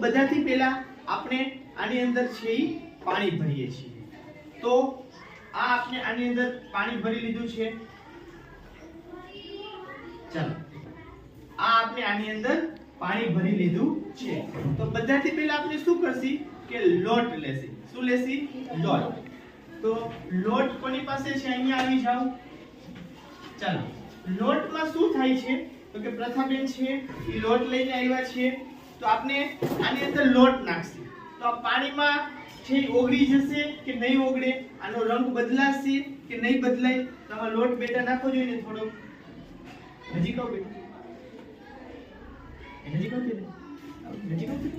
બધાથી પહેલા આપણે આની અંદર છે પાણી ભરીએ છીએ. તો આ આપણે આની અંદર પાણી ભરી લીધું છે. ચાલો. આ આપણે આની અંદર પાણી ભરી લીધું છે. તો બધાથી પહેલા આપણે શું કરશી? કે લોટ લેશી. શું લેશી? લોટ. તો લોટ કોની પાસે છે? અહીંયા આવી જાઓ. ચાલો. લોટમાં શું થાય છે? તો કે પ્રથાબેન છે, એ લોટ લઈને આવ્યા છે. તો આપણે આની અંદર લોટ નાખશે. તો આ પાણીમાં છે ઓગળી જશે કે નહીં ઓગળે, આનો રંગ બદલાશે કે નહીં બદલાય, તો આમાં લોટ બેટા નાખવો જોઈએ ને થોડો હજી કહો બેટા. હજી આવતી ને આવતી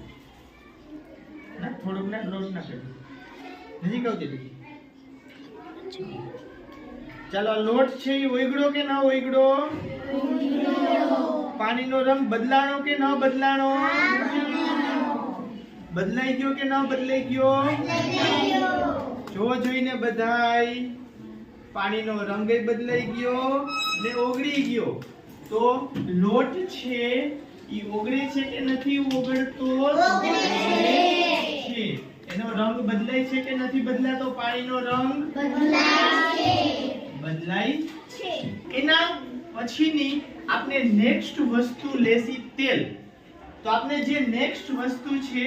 ના, થોડોક ના, લોટ ના હજી કહો ચાલો લોટ છે એ ઓગળો કે ના ઓગળો પાણીનો રંગ બદલાણો કે ન બદલાણો? બદલાઈ ગયો કે ન બદલાઈ ગયો? જો જોઈને બધાય પાણીનો રંગ બદલાઈ ગયો ને ઓગળી ગયો. તો લોટ છે ઈ ઓગળે છે કે નથી ઓગળતો? છે. એનો રંગ બદલાય છે કે નથી બદલાતો? પાણીનો રંગ બદલાય એના પછીની આપણે નેક્સ્ટ વસ્તુ લેસી તેલ. તો આપણે જે નેક્સ્ટ વસ્તુ છે,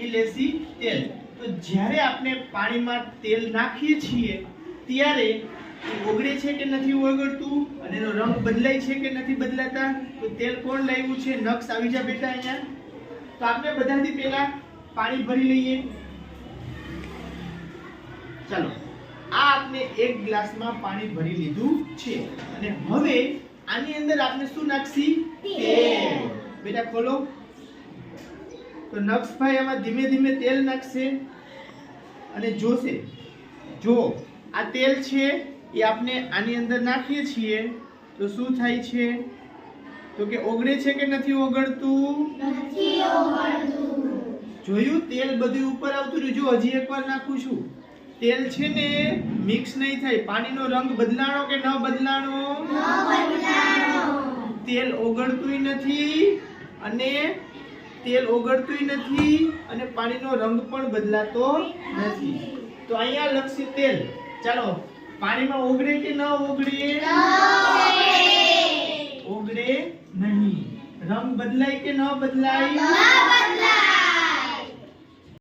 એ લેસી તેલ. તો જ્યારે આપણે પાણીમાં તેલ નાખીએ છીએ, ત્યારે એ ઓગળે છે કે નથી ઓગળતું અને એનો રંગ બદલાય છે કે નથી બદલાતા, તો તેલ કોણ લાવ્યું છે? નક્ષ આવી જા બેટા અહીંયા. તો આપણે બધાથી પહેલા પાણી ભરી લઈએ. ચાલો. આ આપણે એક ગ્લાસમાં પાણી ભરી લીધું છે. અને હવે આની અંદર આપણે શું નાખશી? તેલ. બેટા ખોલો. તો નક્ષભાઈ આમાં ધીમે ધીમે તેલ નાખશે અને જોશે. જો આ તેલ છે એ આપણે આની અંદર નાખીએ છીએ તો શું થાય છે? તો કે ઓગળે છે કે નથી ઓગળતું. જોયું? તેલ બધું ઉપર આવતું રહ્યું. જો હજી એકવાર નાખું છું. તેલ છે ને મિક્સ નહીં થાય. પાણીનો રંગ બદલાણો કે ન બદલાણો? તેલ ઓગળતુંય નથી અને તેલ ઓગળતુંય નથી અને પાણીનો રંગ પણ બદલાતો નથી. તો અહીંયા લક્ષી તેલ. ચાલો પાણીમાં ઓગળે કે ન ઓગળે? ઓગળે. નહીં. રંગ બદલાય કે ન બદલાય.